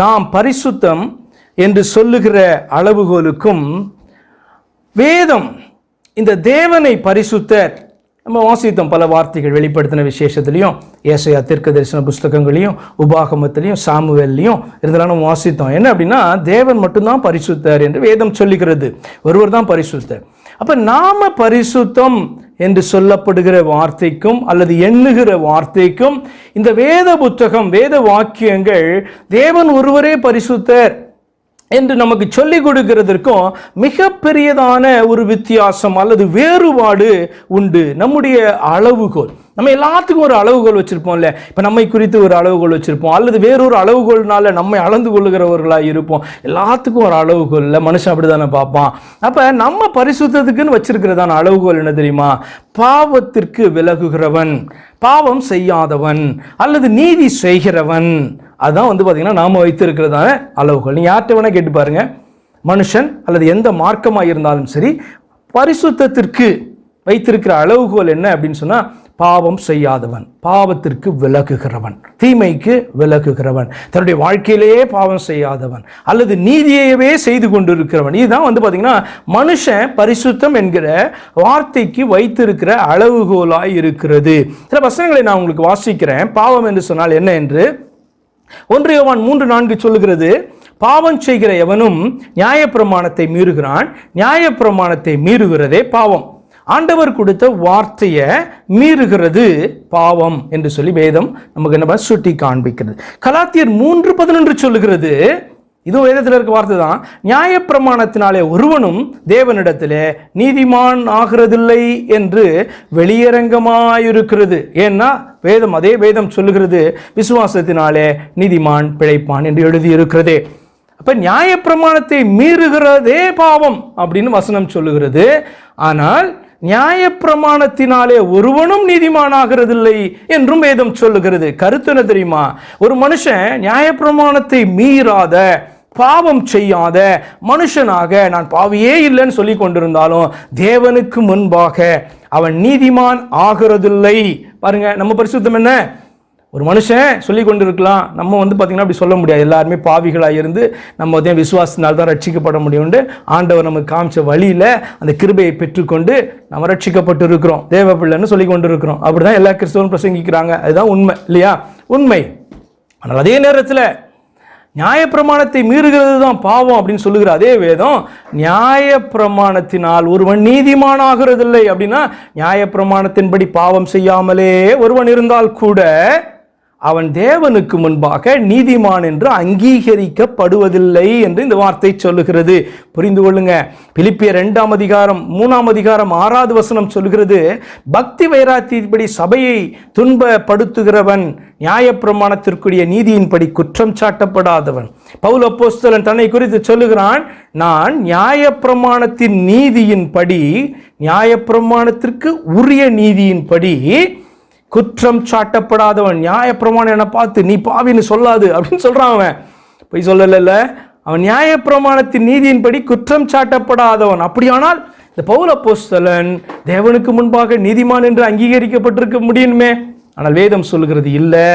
நாம் பரிசுத்தம் என்று சொல்லுகிற அளவுகோலுக்கும் வேதம் இந்த தேவனை பரிசுத்தர் நம்ம வாசித்தோம் பல வார்த்தைகள் வெளிப்படுத்தின விசேஷத்துலையும் ஏசையா தீர்க்க தரிசன புஸ்தகங்களையும் உபாகமத்திலையும் சாமுவேல்லையும் இதெல்லாம் நம்ம வாசித்தோம். என்ன அப்படின்னா தேவன் மட்டும்தான் பரிசுத்தர் என்று வேதம் சொல்லுகிறது. ஒருவர் தான் பரிசுத்தர். அப்போ நாம பரிசுத்தம் என்று சொல்லப்படுகிற வார்த்தைக்கும் அல்லது எண்ணுகிற வார்த்தைக்கும் இந்த வேத புத்தகம் வேத வாக்கியங்கள் தேவன் ஒருவரே பரிசுத்தர் என்று நமக்கு சொல்லிக் கொடுக்கிறதற்கும் மிகப்பெரியதான ஒரு வித்தியாசம் அல்லது வேறுபாடு உண்டு. நம்முடைய அளவுகோல். நம்ம எல்லாத்துக்கும் ஒரு அளவுகோல் வச்சுருப்போம்ல. இப்போ நம்மை குறித்து ஒரு அளவுகோல் வச்சுருப்போம். அல்லது வேறொரு அளவுகோல்னால நம்மை அளந்து கொள்ளுகிறவர்களாக இருப்போம். எல்லாத்துக்கும் ஒரு அளவுகோலில் மனுஷன் அப்படி தானே பார்ப்பான். அப்போ நம்ம பரிசுத்தத்துக்குன்னு வச்சிருக்கிறதான அளவுகோல் என்ன தெரியுமா? பாவத்திற்கு விலகுகிறவன் பாவம் செய்யாதவன் அல்லது நீதி செய்கிறவன். அதுதான் வந்து பார்த்திங்கன்னா நாம் வைத்திருக்கிறதான அளவுகோல். நீ யார்கிட்ட வேணால் கேட்டு பாருங்க. மனுஷன் அல்லது எந்த மார்க்கமாக இருந்தாலும் சரி பரிசுத்தத்திற்கு வைத்திருக்கிற அளவுகோல் என்ன அப்படின்னு சொன்னால் பாவம் செய்யாதவன் பாவத்திற்கு விலகுகிறவன் தீமைக்கு விலகுகிறவன் தன்னுடைய வாழ்க்கையிலேயே பாவம் செய்யாதவன் அல்லது நீதியையவே செய்து கொண்டிருக்கிறவன். இதுதான் வந்து பார்த்தீங்கன்னா மனுஷன் பரிசுத்தம் என்கிற வார்த்தைக்கு வைத்திருக்கிற அளவுகோலாய் இருக்கிறது. சில வசனங்களை நான் உங்களுக்கு வாசிக்கிறேன். பாவம் என்று சொன்னால் என்ன என்று? ஒன்று யோவான் மூன்று நான்கு சொல்லுகிறது பாவம் செய்கிற எவனும் நியாயப்பிரமாணத்தை மீறுகிறான் நியாயப்பிரமாணத்தை மீறுகிறதே பாவம். ஆண்டவர் கொடுத்த வார்த்தையை மீறுகிறது பாவம் என்று சொல்லி வேதம் நமக்கு என்ன சுட்டி காண்பிக்கிறது. கலாத்தியர் மூன்று பதினொன்று சொல்லுகிறது. இதுவும் வேதத்தில் இருக்க வார்த்தை தான். நியாயப்பிரமாணத்தினாலே ஒருவனும் தேவனிடத்திலே நீதிமான் ஆகிறதில்லை என்று வெளியரங்கமாயிருக்கிறது. ஏன்னா வேதம் அதே வேதம் சொல்லுகிறது. விசுவாசத்தினாலே நீதிமான் பிழைப்பான் என்று எழுதியிருக்கிறதே. அப்போ நியாயப்பிரமாணத்தை மீறுகிறதே பாவம் அப்படின்னு வசனம் சொல்லுகிறது. ஆனால் நியாயப்பிரமாணத்தினாலே ஒருவனும் நீதிமானாகிறதில்லை என்றும் வேதம் சொல்லுகிறது. கருத்து என்ன தெரியுமா? ஒரு மனுஷன் நியாயப்பிரமாணத்தை மீறாத பாவம் செய்யாத மனுஷனாக நான் பாவியே இல்லைன்னு சொல்லி கொண்டிருந்தாலும் தேவனுக்கு முன்பாக அவன் நீதிமான் ஆகிறதில்லை. பாருங்க நம்ம பரிசுத்தம் என்ன? ஒரு மனுஷன் சொல்லி கொண்டு இருக்கலாம் நம்ம வந்து பார்த்திங்கன்னா அப்படி சொல்ல முடியாது. எல்லாருமே பாவிகளாக இருந்து நம்ம வந்து விசுவாசத்தினால் தான் ரட்சிக்கப்பட முடியும்னு ஆண்டவர் நமக்கு காமிச்ச வழியில் அந்த கிருபையை பெற்றுக்கொண்டு நம்ம ரட்சிக்கப்பட்டு இருக்கிறோம் தேவ பிள்ளைன்னு சொல்லி கொண்டு இருக்கிறோம் அப்படி தான் எல்லா கிறிஸ்தவரும் பிரசங்கிக்கிறாங்க. அதுதான் உண்மை இல்லையா? உண்மை. ஆனால் அதே நேரத்தில் நியாயப்பிரமாணத்தை மீறுகிறது தான் பாவம் அப்படின்னு சொல்லுகிற அதே வேதம் நியாயப்பிரமாணத்தினால் ஒருவன் நீதிமானாகிறதில்லை அப்படின்னா நியாயப்பிரமாணத்தின்படி பாவம் செய்யாமலே ஒருவன் இருந்தால் கூட அவன் தேவனுக்கு முன்பாக நீதிமான் என்று அங்கீகரிக்கப்படுவதில்லை என்று இந்த வார்த்தை சொல்லுகிறது. புரிந்து கொள்ளுங்க. பிலிப்பிய ரெண்டாம் அதிகாரம் மூணாம் அதிகாரம் ஆறாவது வசனம் சொல்லுகிறது பக்தி வைராத்தியப்படி சபையை துன்பப்படுத்துகிறவன் நியாயப்பிரமாணத்திற்குரிய நீதியின்படி குற்றம் சாட்டப்படாதவன். பவுல் அப்போஸ்தலன் தன்னை குறித்து சொல்லுகிறான் நான் நியாயப்பிரமாணத்தின் நீதியின்படி நியாயப்பிரமாணத்திற்கு உரிய நீதியின்படி குற்றம் சாட்டப்படாதவன் நியாயப்பிரமாணம் என்னை பார்த்து நீ பாவின்னு சொல்லாது அப்படின்னு சொல்கிறான் அவன். போய் சொல்லல அவன் நியாயப்பிரமாணத்தின் நீதியின்படி குற்றம் சாட்டப்படாதவன். அப்படியானால் இந்த பௌல போஸ்தலன் தேவனுக்கு முன்பாக நீதிமான் என்று அங்கீகரிக்கப்பட்டிருக்க முடியுமே? ஆனால் வேதம் சொல்லுகிறது இல்லை.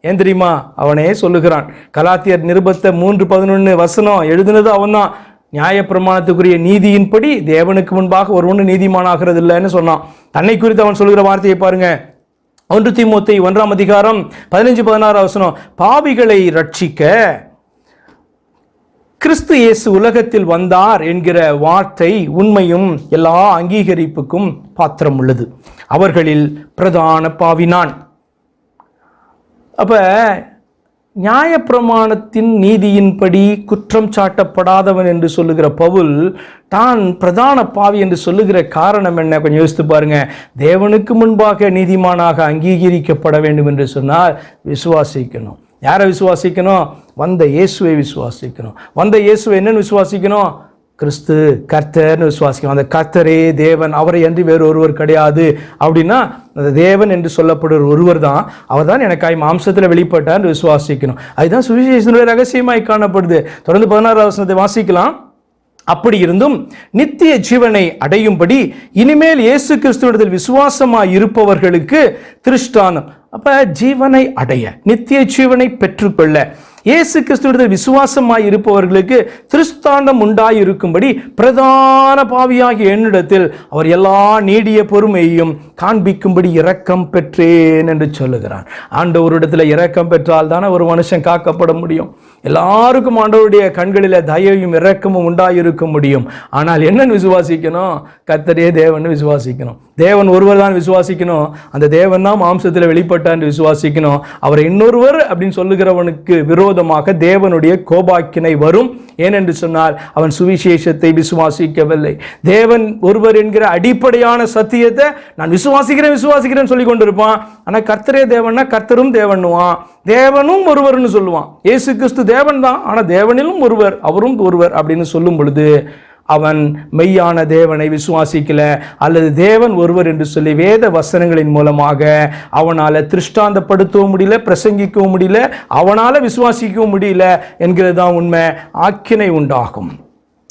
ஏன் தெரியுமா? அவனே சொல்லுகிறான். கலாத்தியர் நிருபத்தை மூன்று பதினொன்று வசனம் எழுதுனது அவன்தான். நியாயப்பிரமாணத்துக்குரிய நீதியின்படி தேவனுக்கு முன்பாக ஒருவனு நீதிமானாகிறது இல்லைன்னு சொன்னான். தன்னை குறித்து அவன் சொல்லுகிற வார்த்தையை பாருங்க. ஒன்று தீமோத்தை ஒன்றாம் அதிகாரம் பதினஞ்சு பதினாறு அவசரம் பாவிகளை ரட்சிக்க கிறிஸ்து இயேசு உலகத்தில் வந்தார் என்கிற வார்த்தை உண்மையும் எல்லா அங்கீகரிப்புக்கும் பாத்திரம் உள்ளது அவர்களில் பிரதான பாவினான் அப்ப நியாயப்பிரமாணத்தின் நீதியின்படி குற்றம் சாட்டப்படாதவன் என்று சொல்லுகிற பவுல் தான் பிரதான பாவி என்று சொல்லுகிற காரணம் என்ன? கொஞ்சம் யோசித்து பாருங்க. தேவனுக்கு முன்பாக நீதிமானாக அங்கீகரிக்கப்பட வேண்டும் என்று சொன்னால் விசுவாசிக்கணும். யாரை விசுவாசிக்கணும்? வந்த இயேசுவை விசுவாசிக்கணும். வந்த இயேசுவை என்னன்னு விசுவாசிக்கணும்? கிறிஸ்து கர்த்தர்னு விசுவாசிக்கணும் அந்த கர்த்தரே தேவன் அவரை அன்றி வேறு ஒருவர் கிடையாது. அப்படின்னா அந்த தேவன் என்று சொல்லப்படுற ஒருவர் தான் அவர் தான் எனக்காய் மாம்சத்தில் வெளிப்பட்டார்னு விசுவாசிக்கணும். அதுதான் சுவிசேஷனுடைய ரகசியமாய் காணப்படுது. தொடர்ந்து பதினாறாவது வசனத்தை வாசிக்கலாம். அப்படி இருந்தும் நித்திய ஜீவனை அடையும்படி இனிமேல் இயேசு கிறிஸ்துவிடத்தில் விசுவாசமாக இருப்பவர்களுக்கு திருஷ்டானம் அப்போ ஜீவனை அடைய நித்திய ஜீவனை பெற்றுக்கொள்ள இயேசு கிறிஸ்துவிடத்தில் விசுவாசமாய் இருப்பவர்களுக்கு திருஸ்தாண்டம் உண்டாயிருக்கும்படி பிரதான பாவியாகிய என்னிடத்தில் அவர் எல்லா நீடிய பொறுமையையும் காண்பிக்கும்படி இரக்கம் பெற்றேன் என்று சொல்லுகிறார். ஆண்டவரிடத்தில் இரக்கம் பெற்றால் தானே ஒரு மனுஷன் காக்கப்பட முடியும். எல்லாருக்கும் ஆண்டவருடைய கண்களில் தயவையும் இரக்கமும் உண்டாயிருக்க முடியும். ஆனால் என்னன்னு விசுவாசிக்கணும்? கத்தரே தேவன் விசுவாசிக்கணும். தேவன் ஒருவர் தான் விசுவாசிக்கணும். அந்த தேவன் தான் மாம்சத்தில் வெளிப்பட்டான்னு விசுவாசிக்கணும். அவரை இன்னொருவர் அப்படின்னு சொல்லுகிறவனுக்கு விரோதமாக தேவனுடைய கோபாக்கினை வரும். ஏனென்று சொன்னால் அவன் சுவிசேஷத்தை விசுவாசிக்கவில்லை. தேவன் ஒருவர் என்கிற அடிப்படையான சத்தியத்தை நான் விசுவாசிக்கிறேன் விசுவாசிக்கிறேன்னு சொல்லி கொண்டிருப்பான். ஆனால் கர்த்தரே தேவன்னா கர்த்தரும் தேவன்னுவான். தேவனும் ஒருவர்னு சொல்லுவான். ஏசு கிறிஸ்து தேவன் தான் ஆனால் தேவனிலும் ஒருவர் அவரும் ஒருவர் அப்படின்னு சொல்லும் பொழுது அவன் மெய்யான தேவனை விசுவாசிக்கல அல்லது தேவன் ஒருவர் என்று சொல்லி வேத வசனங்களின் மூலமாக அவனால் திருஷ்டாந்தப்படுத்தவும் முடியல பிரசங்கிக்கவும் முடியல அவனால் விசுவாசிக்கவும் முடியல என்கிறது தான் உண்மை. ஆக்கினை உண்டாகும்.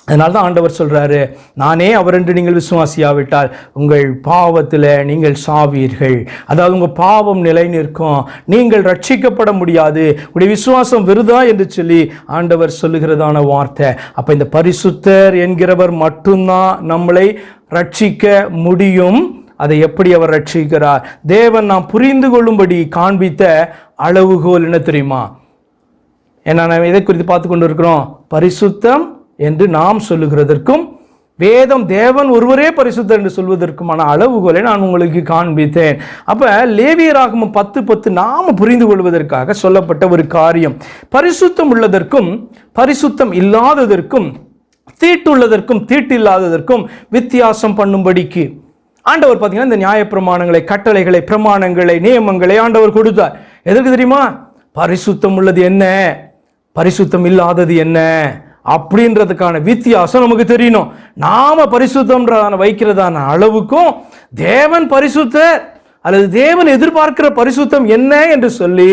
அதனால தான் ஆண்டவர் சொல்கிறாரு நானே அவர் என்று நீங்கள் விசுவாசியாவிட்டால் உங்கள் பாவத்தில் நீங்கள் சாவீர்கள். அதாவது உங்கள் பாவம் நிலை நிற்கும். நீங்கள் ரட்சிக்கப்பட முடியாது. உடைய விசுவாசம் விருதா? என்று சொல்லி ஆண்டவர் சொல்லுகிறதான வார்த்தை. அப்போ இந்த பரிசுத்தர் என்கிறவர் மட்டும்தான் நம்மளை ரட்சிக்க முடியும். அதை எப்படி அவர் ரட்சிக்கிறார்? தேவன் நாம் புரிந்து கொள்ளும்படி காண்பித்த அளவுகோல் என்ன தெரியுமா? ஏன்னா நாம் எதை குறித்து பார்த்து கொண்டு இருக்கிறோம்? பரிசுத்தம் என்று நாம் சொல்லுகிறதற்கும் வேதம் தேவன் ஒருவரே பரிசுத்தர் என்று சொல்வதற்குமான அளவுகோலை நான் உங்களுக்கு காண்பித்தேன். அப்போ லேவியராகமும் பத்து பத்து நாம் புரிந்து கொள்வதற்காக சொல்லப்பட்ட ஒரு காரியம். பரிசுத்தம் உள்ளதற்கும் பரிசுத்தம் இல்லாததற்கும் தீட்டுள்ளதற்கும் தீட்டில்லாததற்கும் வித்தியாசம் பண்ணும்படிக்கு. ஆண்டவர் பார்த்தீங்கன்னா இந்த நியாயப்பிரமாணங்களை கட்டளைகளை பிரமாணங்களை நியமங்களை ஆண்டவர் கொடுத்தார். எதற்கு தெரியுமா? பரிசுத்தம் உள்ளது என்ன? பரிசுத்தம் இல்லாதது என்ன? அப்படின்றதுக்கான வித்தியாசம் நமக்கு தெரியணும். நாம பரிசுத்தம்ன்றதான வைக்கிறதான அளவுக்கும் தேவன் பரிசுத்தர் அல்லது தேவன் எதிர்பார்க்கிற பரிசுத்தம் என்ன என்று சொல்லி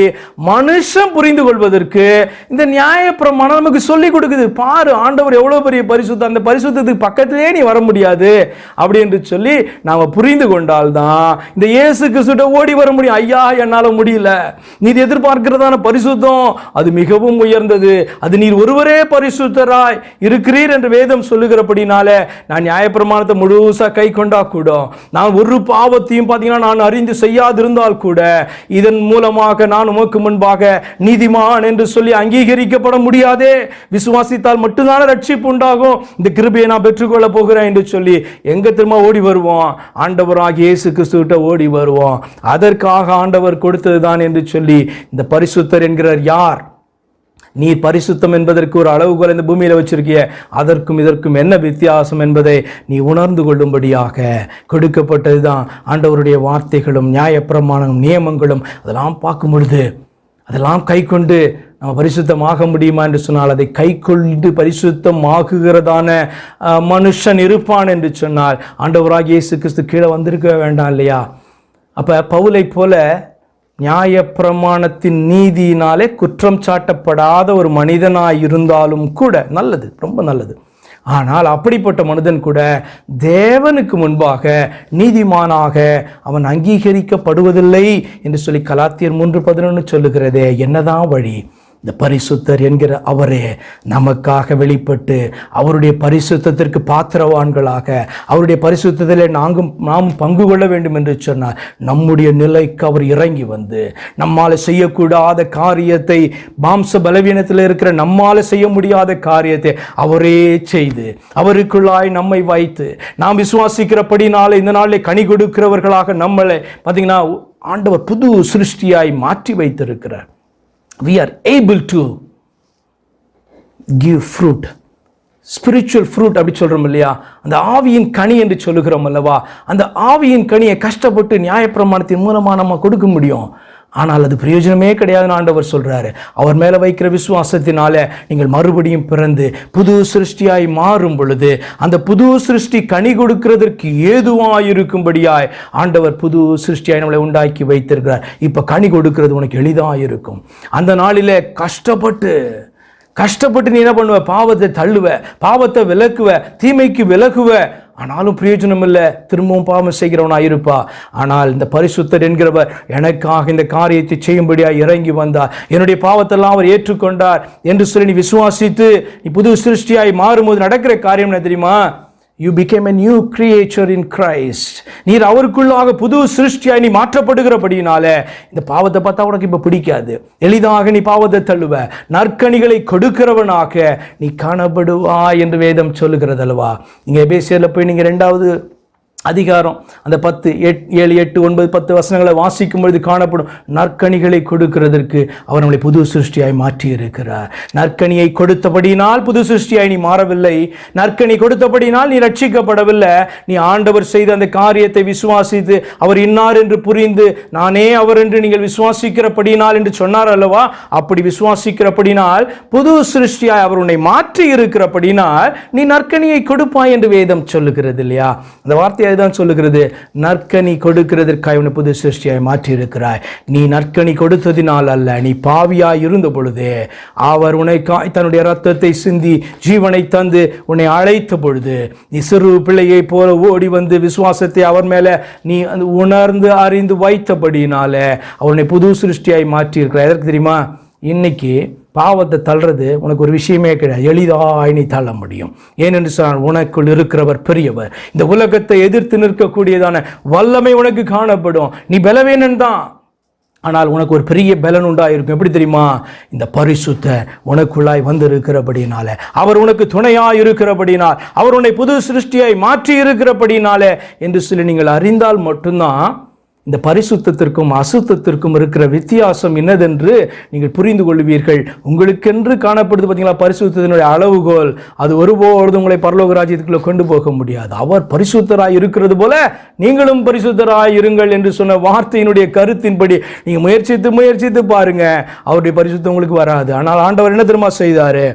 மனுஷன் புரிந்து கொள்வதற்கு இந்த நியாயப்பிரமாணம் நமக்கு சொல்லி கொடுக்குது. பாரு ஆண்டவர் எவ்வளோ பெரிய பரிசுத்தம் அந்த பரிசுத்தத்துக்கு பக்கத்திலே நீ வர முடியாது அப்படி என்று சொல்லி நாம புரிந்து கொண்டால்தான் இந்த இயேசு கிறிஸ்துட்ட ஓடி வர முடியும். ஐயா என்னால் முடியல. நீர் எதிர்பார்க்கிறதான பரிசுத்தம் அது மிகவும் உயர்ந்தது. அது நீர் ஒருவரே பரிசுத்தராய் இருக்கிறீர் என்று வேதம் சொல்லுகிறபடினால நான் நியாயப்பிரமாணத்தை முழுசாக கை கொண்டா கூட நான் ஒரு பாவத்தையும் பார்த்தீங்கன்னா நான் அறிந்து செய்யாதிருந்தால் கூட இதன் மூலமாக நான் உமக்கு முன்பாக நீதிமான் என்று சொல்லி அங்கீகரிக்கப்பட முடியாதே. விசுவாசித்தால் மட்டும்தானே ரட்சிப்பு உண்டாகும். இந்த கிருபையை நான் பெற்றுக்கொள்ள போகிறேன் என்று சொல்லி எங்க திரும்ப ஓடி வருவோம் ஆண்டவராக இயேசு கிறிஸ்துவிட்ட ஓடி வருவோம் அதற்காக ஆண்டவர் கொடுத்ததுதான் என்று சொல்லி இந்த பரிசுத்தர் என்கிறார். யார்? நீ பரிசுத்தம் என்பதற்கு ஒரு அளவுகோல் இந்த பூமியில் வச்சிருக்கிய அதற்கும் இதற்கும் என்ன வித்தியாசம் என்பதை நீ உணர்ந்து கொள்ளும்படியாக கொடுக்கப்பட்டது தான் ஆண்டவருடைய வார்த்தைகளும் நியாயப்பிரமாணம் நியமங்களும் அதெல்லாம் பார்க்கும் பொழுது அதெல்லாம் கை கொண்டு நம்ம பரிசுத்தமாக முடியுமா என்று சொன்னால் அதை கை கொண்டு பரிசுத்தம் ஆகுகிறதான மனுஷன் இருப்பான் என்று சொன்னால் ஆண்டவராக இயேசு கிறிஸ்து கீழே வந்திருக்க வேண்டாம் இல்லையா? அப்போ பவுலை போல நியாயப்பிரமாணத்தின் நீதியினாலே குற்றம் சாட்டப்படாத ஒரு மனிதனாக இருந்தாலும் கூட நல்லது ரொம்ப நல்லது. ஆனால் அப்படிப்பட்ட மனிதன் கூட தேவனுக்கு முன்பாக நீதிமானாக அவன் அங்கீகரிக்கப்படுவதில்லை என்று சொல்லி கலாத்தியர் மூன்று பதினொன்று சொல்லுகிறதே என்னதான் வழி? இந்த பரிசுத்தர் என்கிற அவரே நமக்காக வெளிப்பட்டு அவருடைய பரிசுத்தத்திற்கு பாத்திரவான்களாக அவருடைய பரிசுத்தத்திலே நாங்கும் நாம் பங்கு கொள்ள வேண்டும் என்று சொன்னார். நம்முடைய நிலைக்கு அவர் இறங்கி வந்து நம்மால் செய்யக்கூடாத காரியத்தை மாம்ச பலவீனத்தில் இருக்கிற நம்மால் செய்ய முடியாத காரியத்தை அவரே செய்து அவருக்குள்ளாய் நம்மை வைத்து நாம் விசுவாசிக்கிறபடி நாளை இந்த நாளில் கனி கொடுக்கிறவர்களாக நம்மளை பார்த்தீங்கன்னா ஆண்டவர் புது சிருஷ்டியாய் மாற்றி வைத்திருக்கிறார். We are able to give fruit spiritual fruit அப்படி சொல்கிறோம் இல்லையா? அந்த ஆவியின் கனி என்று சொல்லுகிறோம் அல்லவா? அந்த ஆவியின் கனியை கஷ்டப்பட்டு நியாயப்பிரமாணத்தின் மூலமாக நம்ம கொடுக்க முடியும். ஆனால் அது பிரயோஜனமே கிடையாதுன்னு ஆண்டவர் சொல்கிறாரு அவர் மேலே வைக்கிற விசுவாசத்தினால நீங்கள் மறுபடியும் பிறந்து புது சிருஷ்டியாய் மாறும் பொழுது அந்த புது சிருஷ்டி கனி கொடுக்கிறதற்கு ஏதுவாக இருக்கும்படியாய் ஆண்டவர் புது சிருஷ்டியாய் நம்மளை உண்டாக்கி வைத்திருக்கிறார். இப்போ கனி கொடுக்கிறது உனக்கு எளிதாக இருக்கும் அந்த நாளில் கஷ்டப்பட்டு கஷ்டப்பட்டு நீ என்ன பண்ணுவ? பாவத்தை தள்ளுவ பாவத்தை விலக்குவ தீமைக்கு விலகுவ. ஆனாலும் பிரயோஜனம் இல்லை திரும்பவும் பாவம் செய்கிறவனா இருப்பா. ஆனால் இந்த பரிசுத்தர் என்கிறவர் எனக்காக இந்த காரியத்தை செய்யும்படியாக இறங்கி வந்தார் என்னுடைய பாவத்தெல்லாம் அவர் ஏற்றுக்கொண்டார் என்று சொல்லி நீ விசுவாசித்து நீ புது சிருஷ்டியாய் மாறும்போது நடக்கிற காரியம் என்ன தெரியுமா? You become a new creature in Christ நீர் அவருக்குள்ளாக புது சிருஷ்டியாய் நீ மாற்றப்படுகிறபடியினால இந்த பாவத்தை பார்த்தா உனக்கு இப்போ பிடிக்காது. எளிதாக நீ பாவத்தை தள்ளுவ. நற்கனிகளை கொடுக்கிறவனாக நீ காணப்படுவா என்று வேதம் சொல்லுகிறது அல்லவா நீங்கள் எபேசியரில் போய் நீங்கள் ரெண்டாவது அதிகாரம். அந்த பத்து எட் ஏழு எட்டு ஒன்பது பத்து வசனங்களை வாசிக்கும் பொழுது காணப்படும் நற்கனிகளை கொடுக்கிறதற்கு அவர் நம்மளை புது சிருஷ்டியாய் மாற்றி இருக்கிறார் நற்கனியை கொடுத்தபடியினால் புது சிருஷ்டியாய் நீ மாறவில்லை. நற்கனி கொடுத்தபடியினால் நீ ரட்சிக்கப்படவில்லை. நீ ஆண்டவர் செய்த அந்த காரியத்தை விசுவாசித்து அவர் இன்னார் என்று புரிந்து நானே அவர் என்று நீங்கள் விசுவாசிக்கிறபடியினால் என்று சொன்னார் அல்லவா? அப்படி விசுவாசிக்கிறபடினால் புது சிருஷ்டியாய் அவர் உன்னை மாற்றி இருக்கிறபடினால் நீ நற்கனியை கொடுப்பாய் என்று வேதம் சொல்லுகிறது இல்லையா? அந்த வார்த்தை தான் சொல்லுகிறது நற்கனி கொடுக்கிறதற்காய் உன்னை புது சிருஷ்டியாய் மாற்றி இருக்கிறாய் நீ நற்கனி கொடுத்ததினால் அல்ல நீ பாவியாய் இருந்த பொழுது அவர் உனக்காய் தன்னுடைய ரத்தத்தை சிந்தி ஜீவனை தந்து உன்னை அழைத்த பொழுது நீ சிறு பிள்ளையை போல ஓடி வந்து விசுவாசத்தை அவர் மேல நீ அந்த உணர்ந்து அறிந்து வைத்தபடினால அவனை புது சிருஷ்டியாய் மாற்றியிருக்கிறாய் எதற்கு தெரியுமா? இன்னைக்கு பாவத்தை தள்ளுறது உனக்கு ஒரு விஷயமே கிடையாது. எளிதாக நீ தள்ள முடியும். ஏனென்று சொன்னால் உனக்குள் இருக்கிறவர் பெரியவர். இந்த உலகத்தை எதிர்த்து நிற்கக்கூடியதான வல்லமை உனக்கு காணப்படும். நீ பலவீனன் தான். ஆனால் உனக்கு ஒரு பெரிய பலன் உண்டாயிருக்கும். எப்படி தெரியுமா? இந்த பரிசுத்த உனக்குள்ளாய் வந்திருக்கிறபடினால. அவர் உனக்கு துணையாக இருக்கிறபடினால். அவர் உன்னை புது சிருஷ்டியாய் மாற்றி இருக்கிறபடினால என்று சொல்லி நீங்கள் அறிந்தால் மட்டும்தான் இந்த பரிசுத்தத்திற்கும் அசுத்தத்திற்கும் இருக்கிற வித்தியாசம் என்னதென்று நீங்கள் புரிந்து கொள்வீர்கள். உங்களுக்கென்று காணப்படுது பார்த்தீங்களா பரிசுத்தினுடைய அளவுகோல். அது ஒருபோது உங்களை பரலோக ராஜ்யத்துக்குள்ளே கொண்டு போக முடியாது. அவர் பரிசுத்தராய் இருக்கிறது போல நீங்களும் பரிசுத்தராய் இருங்கள் என்று சொன்ன வார்த்தையினுடைய கருத்தின்படி நீங்கள் முயற்சித்து முயற்சித்து பாருங்க. அவருடைய பரிசுத்தம் உங்களுக்கு வராது. ஆனால் ஆண்டவர் என்ன தெரியுமா செய்தாரு?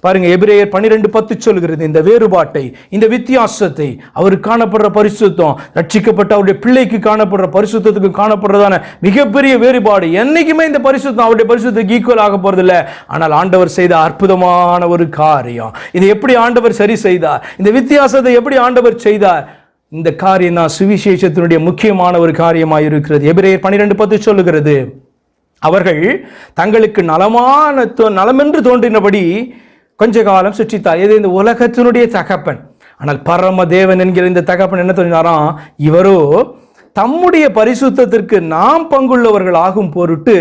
பாருங்க எபிரேயர் பன்னிரெண்டு பத்து சொல்கிறது இந்த வேறுபாட்டை இந்த வித்தியாசத்தை அவர் காணப்படுற பரிசுத்தம் ரட்சிக்கப்பட்ட அவருடைய பிள்ளைக்கு காணப்படுற பரிசுத்தத்துக்கு காணப்படுறதான மிகப்பெரிய வேறுபாடு என்னைக்குமே இந்த பரிசுத்தம் அவருடைய பரிசுத்தத்துக்கு ஈக்குவல் ஆக போறதில்ல. ஆனால் ஆண்டவர் செய்த அற்புதமான ஒரு காரியம். இதை எப்படி ஆண்டவர் சரி செய்தார்? இந்த வித்தியாசத்தை எப்படி ஆண்டவர் செய்தார்? இந்த காரியம் தான் சுவிசேஷத்தினுடைய முக்கியமான ஒரு காரியமாக இருக்கிறது. எபிரேயர் பன்னிரெண்டு பத்து சொல்லுகிறது அவர்கள் தங்களுக்கு நலமான தோ- நலமென்று தோன்றினபடி கொஞ்ச காலம் சுற்றித்தார். இது இந்த உலகத்தினுடைய தகப்பன். ஆனால் பரம தேவன் என்கிற இந்த தகப்பன் என்ன சொல்லினாராம் இவரோ தம்முடைய பரிசுத்தத்திற்கு நாம் பங்குள்ளவர்கள் ஆகும் பொருட்டு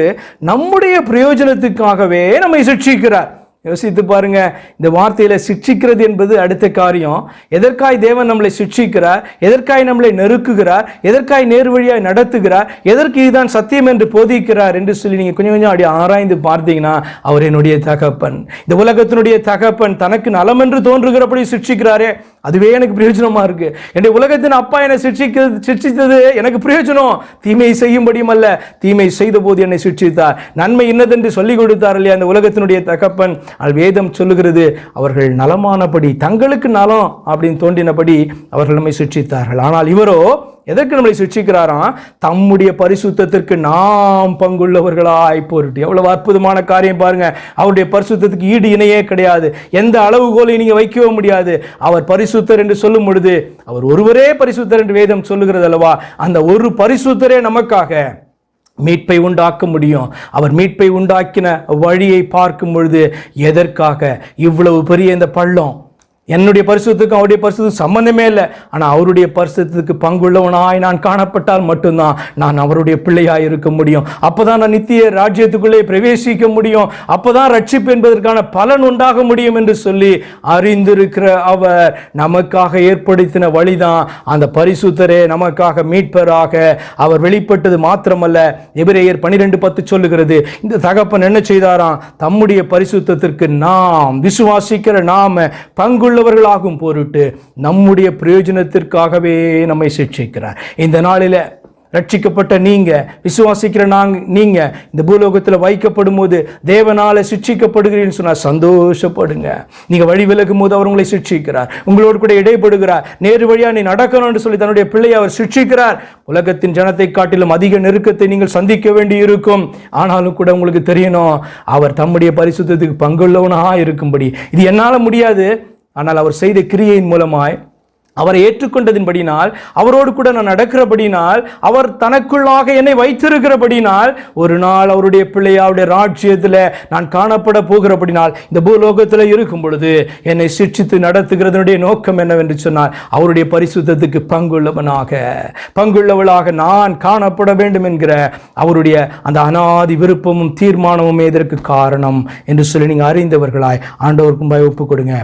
நம்முடைய பிரயோஜனத்துக்காகவே நம்மை சிக்ஷிக்கிறார் யோசித்து பாருங்க. இந்த வார்த்தையில சிக்ஷிக்கிறது என்பது அடுத்த காரியம். எதற்காய் தேவன் நம்மளை சிக்ஷிக்கிறார் எதற்காய் நம்மளை நெருக்குகிறார்? எதற்காய் நேர் வழியாய் நடத்துகிறார்? எதற்கு இதுதான் சத்தியம் என்று போதிக்கிறார் என்று சொல்லி நீங்க கொஞ்சம் கொஞ்சம் அப்படி ஆராய்ந்து பார்த்தீங்கன்னா அவர் என்னுடைய தகப்பன். இந்த உலகத்தினுடைய தகப்பன் தனக்கு நலம் என்று தோன்றுகிறபடி சிக்ஷிக்கிறாரே அதுவே எனக்கு பிரயோஜனமா இருக்கு. என்னுடைய உலகத்தின் அப்பா என்னை சிக்ஷிக்கிறது சிக்ஷித்தது எனக்கு பிரயோஜனம். தீமையை செய்யும்படியும் அல்ல. தீமை செய்த போது என்னை சிக்ஷித்தார் நன்மை இன்னதென்று சொல்லிக் கொடுத்தார் இல்லையா அந்த உலகத்தினுடைய தகப்பன்? அது வேதம் சொல்லுகிறது அவர்கள் நலமானபடி தங்களுக்கு நலம் அப்படின்னு தோன்றினபடி அவர்கள் நம்மை சிக்ஷித்தார்கள் ஆனால் இவரோ எதற்கு நம்மளை சிக்ஷிக்கிறாராம் தம்முடைய பரிசுத்தத்திற்கு நாம் பங்குள்ளவர்களாய் பொருட்டு. எவ்வளவு அற்புதமான காரியம் பாருங்க. அவருடைய பரிசுத்தத்துக்கு ஈடு இணையே கிடையாது. எந்த அளவுகோலையும் நீங்க வைக்கவே முடியாது. அவர் பரிசுத்தர் என்று சொல்லும் பொழுது அவர் ஒருவரே பரிசுத்தர் என்று வேதம் சொல்லுகிறது அல்லவா? அந்த ஒரு பரிசுத்தரே நமக்காக மீட்பை உண்டாக்க முடியும். அவர் மீட்பை உண்டாக்கின வழியை பார்க்கும் பொழுது எதற்காக? இவ்வளவு பெரிய இந்த பள்ளம். என்னுடைய பரிசுத்துக்கும் அவருடைய பரிசுத்துக்கும் சம்பந்தமே இல்லை. ஆனால் அவருடைய பரிசுத்துக்கு பங்குள்ளவனாய் நான் காணப்பட்டால் மட்டும்தான் நான் அவருடைய பிள்ளையாக இருக்க முடியும். அப்பதான் நான் நித்திய ராஜ்யத்துக்குள்ளே பிரவேசிக்க முடியும். அப்பதான் ரட்சிப்பு என்பதற்கான பலன் உண்டாக முடியும் என்று சொல்லி அறிந்திருக்கிற அவர் நமக்காக ஏற்படுத்தின வழிதான் அந்த பரிசுத்தரே நமக்காக மீட்பராக அவர் வெளிப்பட்டது மாத்திரமல்ல. எபிரேயர் பனிரெண்டு பத்து சொல்லுகிறது இந்த தகப்பன் என்ன செய்தாராம்? தம்முடைய பரிசுத்தத்திற்கு நாம் விசுவாசிக்கிற நாம உள்ளவர்களாகும் பொருட்டு நம்முடைய பிரயோஜனத்திற்காகவே நம்மை சிக்ஷிக்கிறார். இந்த நாளில் ரட்சிக்கப்பட்ட நீங்க விசுவாசிக்கிற நாங்க நீங்க இந்த பூலோகத்தில் வைக்கப்படும் போது தேவனால் சிக்ஷிக்கப்படுகிறீன்னு சொன்னா சந்தோஷப்படுங்க. நீங்க வழி விலகும் போது அவர் உங்களை சிட்சிக்கிறார் உங்களோடு கூட இடைப்படுகிறார். நேரு வழியா நீ நடக்கணும்னு சொல்லி தன்னுடைய பிள்ளையை அவர் சிக்ஷிக்கிறார். உலகத்தின் ஜனத்தை காட்டிலும் அதிக நெருக்கத்தை நீங்கள் சந்திக்க வேண்டி இருக்கும் ஆனாலும் கூட உங்களுக்கு தெரியணும் அவர் தம்முடைய பரிசுத்தத்துக்கு பங்குள்ளவனாக இருக்கும்படி இது என்னால முடியாது. ஆனால் அவர் செய்த கிரியையின் மூலமாய் அவரை ஏற்றுக்கொண்டதின்படினால் அவரோடு கூட நான் நடக்கிறபடினால் அவர் தனக்குள்ளாக என்னை வைத்திருக்கிறபடினால் ஒரு நாள் அவருடைய பிள்ளையாவுடைய ராஜ்யத்தில் நான் காணப்பட போகிறபடினால் இந்த பூலோகத்தில் இருக்கும் பொழுது என்னை சிட்சித்து நடத்துகிறதனுடைய நோக்கம் என்னவென்று சொன்னால் அவருடைய பரிசுத்தத்துக்கு பங்குள்ளவனாக பங்குள்ளவளாக நான் காணப்பட வேண்டும் என்கிற அவருடைய அந்த அனாதி விருப்பமும் தீர்மானமும் இதற்கு காரணம் என்று சொல்லி நீங்கள் அறிந்தவர்களாய் ஆண்டவருக்கும் ஒப்புக் கொடுங்க.